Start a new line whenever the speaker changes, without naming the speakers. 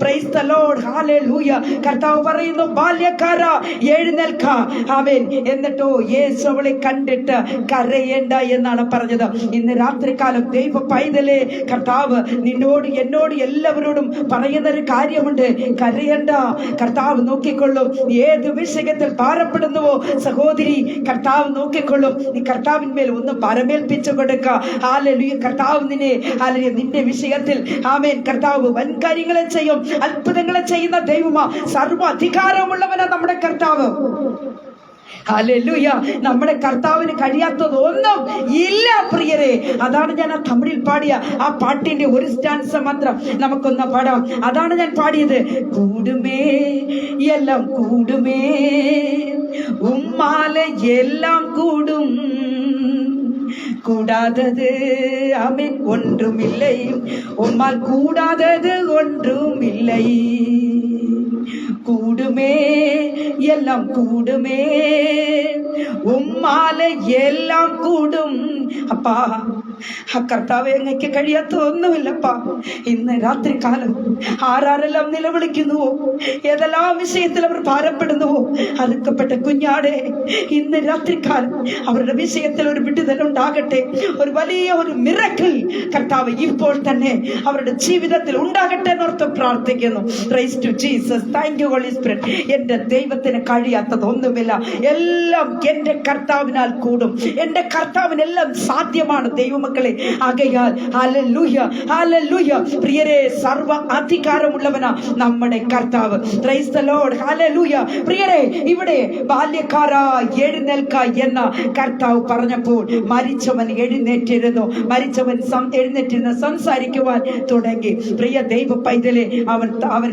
Praise Lord കർത്താവ് പറയുന്നു ബാല്യക്കാര അവൻ എന്നിട്ടോ യേശു അവളെ കണ്ടിട്ട് കരയേണ്ട എന്നാണ് പറഞ്ഞത്. ഇന്ന് രാത്രികാലം ദൈവ പൈതലേ കർത്താവ് നിന്നോട് എന്നോട് എല്ലാവരോടും പറയുന്ന ഒരു കാര്യമുണ്ട്. കരയേണ്ട. കർത്താവ് നോക്കിക്കൊള്ളും. ഏത് വിഷയത്തിൽ ഭാരപ്പെടുന്നുവോ സഹോദരി കർത്താവ് നോക്കിക്കൊള്ളും. നീ കർത്താവിന്മേൽ ഒന്ന് പരമേൽപ്പിച്ചു കൊടുക്ക. ഹാലലുയ കർത്താവ് നിന്നെ ഹാലലുയ നിന്റെ വിഷയത്തിൽ ആമേൻ. കർത്താവ് വൻ കാര്യങ്ങളെ ചെയ്യും. അത്ഭുതങ്ങളെ ചെയ്യുന്ന ദൈവമാ. സർവ അധികാരമുള്ളവനാ നമ്മുടെ കർത്താവ്. നമ്മുടെ കർത്താവിന് കഴിയാത്തത് ഒന്നും ഇല്ല പ്രിയരെ. അതാണ് ഞാൻ ആ തമിഴിൽ പാടിയ ആ പാട്ടിന്റെ ഒരു സ്റ്റാൻസ് മാത്രം നമുക്കൊന്ന് പാടാം. അതാണ് ഞാൻ പാടിയത്. കൂടുമേ എല്ലാം കൂടുമേ. ഉമ്മാല എല്ലാം കൂടും கூடாதது. ஆமேன். ஒன்றும் இல்லை உம்மால் கூடாதது ஒன்றும் இல்லை கூடுமே. எல்லாம் கூடுமே. உம்மால எல்லாம் கூடும். அப்பா. ആ കർത്താവെ അങ്ങയ്ക്ക് കഴിയാത്ത ഒന്നുമില്ലപ്പാ ഇന്ന് രാത്രി കാലം ആരാരെല്ലാം നിലവിളിക്കുന്നുവോ? ഏതെല്ലാം വിഷയത്തിൽ അവർ ഭാരപ്പെടുന്നുവോ? അതുക്കപ്പെട്ട കുഞ്ഞാടെ ഇന്ന് രാത്രികാലം അവരുടെ വിഷയത്തിൽ ഒരു വിടുതൽ ഉണ്ടാകട്ടെ. ഒരു വലിയ ഒരു മിറക്കിൾ കർത്താവ് ഇപ്പോൾ തന്നെ അവരുടെ ജീവിതത്തിൽ ഉണ്ടാകട്ടെ എന്നോർത്ത് പ്രാർത്ഥിക്കുന്നു. Praise to Jesus thank you holy spirit എന്റെ ദൈവത്തിന് എല്ലാം എന്റെ കർത്താവിനാൽ കൂടും. എന്റെ കർത്താവിനെല്ലാം സാധ്യമാണ് ദൈവമക്കളെ ആകയാൽ പ്രിയരെ സർവ അധികാരമുള്ളവനാ നമ്മുടെ കർത്താവ്. പ്രിയരെ ഇവിടെ ബാല്യക്കാരാ എഴുന്നേൽക്ക എന്ന കർത്താവ് പറഞ്ഞപ്പോൾ മരിച്ചവൻ എഴുന്നേറ്റിരുന്നു. മരിച്ചവൻ എഴുന്നേറ്റിരുന്ന് സംസാരിക്കുവാൻ തുടങ്ങി. പ്രിയ ദൈവ പൈതലെ അവൻ അവൻ